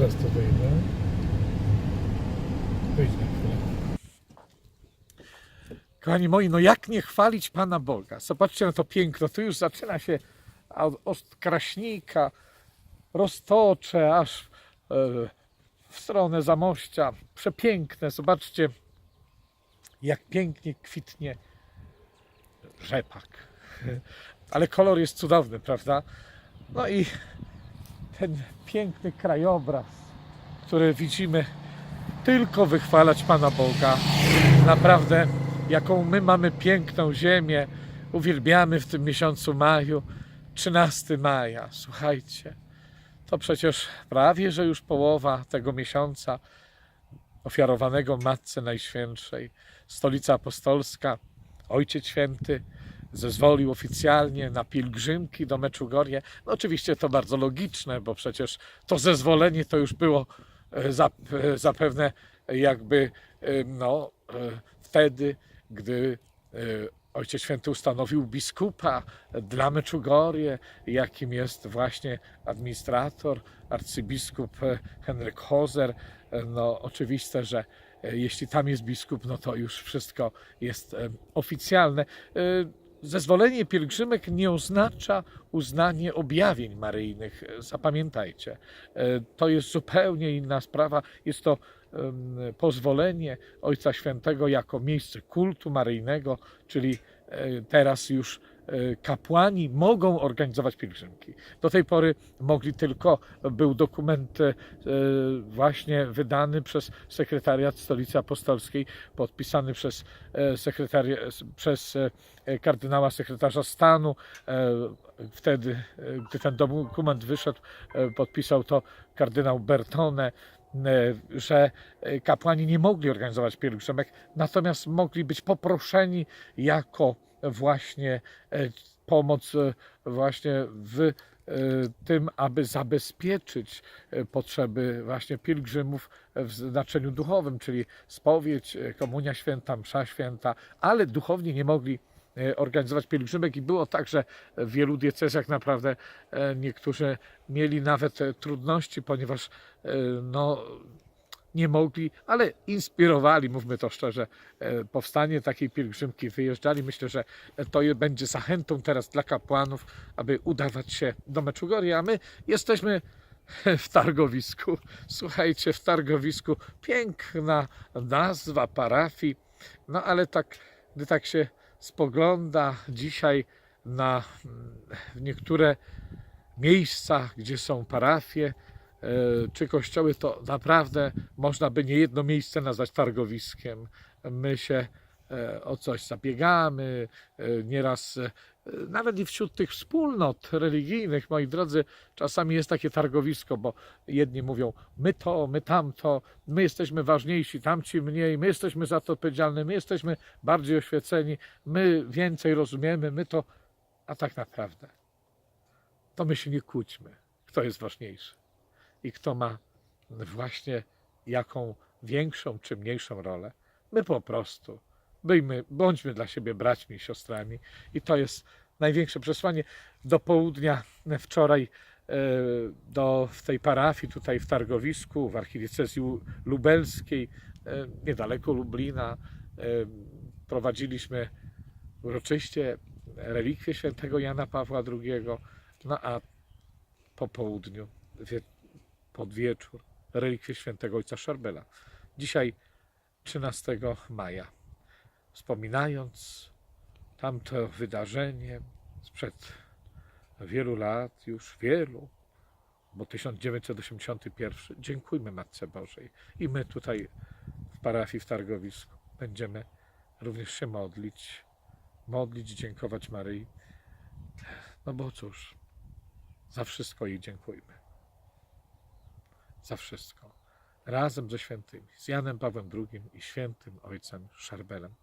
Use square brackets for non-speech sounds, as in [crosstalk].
zaraz to wyjdę. Wyjdź na chwilę. Kochani moi, no jak nie chwalić Pana Boga? Zobaczcie na to piękno. Tu już zaczyna się od, od Kraśnika, roztocze aż e, w stronę Zamościa. Przepiękne. Zobaczcie, jak pięknie kwitnie rzepak. [laughs] Ale kolor jest cudowny, prawda? No i ten piękny krajobraz, który widzimy, tylko wychwalać Pana Boga. Naprawdę, jaką my mamy piękną ziemię, uwielbiamy w tym miesiącu maju, 13 maja. Słuchajcie, to przecież prawie, że już połowa tego miesiąca ofiarowanego Matce Najświętszej. Stolica Apostolska, Ojciec Święty zezwolił oficjalnie na pielgrzymki do Meczugorje. No oczywiście to bardzo logiczne, bo przecież to zezwolenie to już było e, e, zapewne jakby e, no, wtedy, gdy Ojciec Święty ustanowił biskupa dla Meczugorje, jakim jest właśnie administrator, arcybiskup Henryk Hozer. No oczywiste, że jeśli tam jest biskup, no to już wszystko jest oficjalne. Zezwolenie pielgrzymek nie oznacza uznanie objawień maryjnych. Zapamiętajcie, E, to jest zupełnie inna sprawa. Jest to pozwolenie Ojca Świętego jako miejsce kultu maryjnego, czyli e, teraz już kapłani mogą organizować pielgrzymki. Do tej pory mogli tylko, był dokument e, właśnie wydany przez sekretariat Stolicy Apostolskiej, podpisany przez, e, sekretari- przez e, kardynała sekretarza stanu. E, Wtedy, e, gdy ten dokument wyszedł, e, podpisał to kardynał Bertone, e, że e, kapłani nie mogli organizować pielgrzymek, natomiast mogli być poproszeni jako właśnie e, pomoc e, właśnie w e, tym, aby zabezpieczyć e, potrzeby właśnie pielgrzymów w znaczeniu duchowym, czyli spowiedź, e, komunia święta, msza święta, ale duchowni nie mogli e, organizować pielgrzymek. I było tak, że w wielu diecezjach naprawdę e, niektórzy mieli nawet e, trudności, ponieważ e, no, nie mogli, ale inspirowali, mówmy to szczerze, e, powstanie takiej pielgrzymki, wyjeżdżali. Myślę, że to będzie zachętą teraz dla kapłanów, aby udawać się do Meczugorii, a my jesteśmy [laughs] w targowisku. Słuchajcie, w targowisku. Piękna nazwa parafii, no ale tak, gdy tak się spogląda dzisiaj na mm, niektóre miejsca, gdzie są parafie e, czy kościoły, to naprawdę można by nie jedno miejsce nazwać targowiskiem. My się o coś zabiegamy, e, nieraz e, nawet i wśród tych wspólnot religijnych, moi drodzy, czasami jest takie targowisko, bo jedni mówią my to, my tamto, my jesteśmy ważniejsi, tamci mniej, my jesteśmy za to odpowiedzialni, my jesteśmy bardziej oświeceni, my więcej rozumiemy, my to, a tak naprawdę to my się nie kłóćmy, kto jest ważniejszy i kto ma właśnie jaką większą czy mniejszą rolę. My po prostu byjmy, bądźmy dla siebie braćmi i siostrami i to jest największe przesłanie. Do południa wczoraj e, do, w tej parafii tutaj w Targowisku, w archidiecezji lu- lubelskiej, e, niedaleko Lublina, e, prowadziliśmy uroczyście relikwie świętego Jana Pawła II, no a po południu, pod wieczór, relikwie świętego ojca Szarbela. Dzisiaj 13 maja, wspominając tamto wydarzenie sprzed wielu lat, już wielu, bo 1981, dziękujmy Matce Bożej. I my tutaj w parafii w Targowisku będziemy również się modlić, modlić, dziękować Maryi. No bo cóż, za wszystko jej dziękujmy. Za wszystko. Razem ze świętymi, z Janem Pawłem II i świętym ojcem Szarbelem.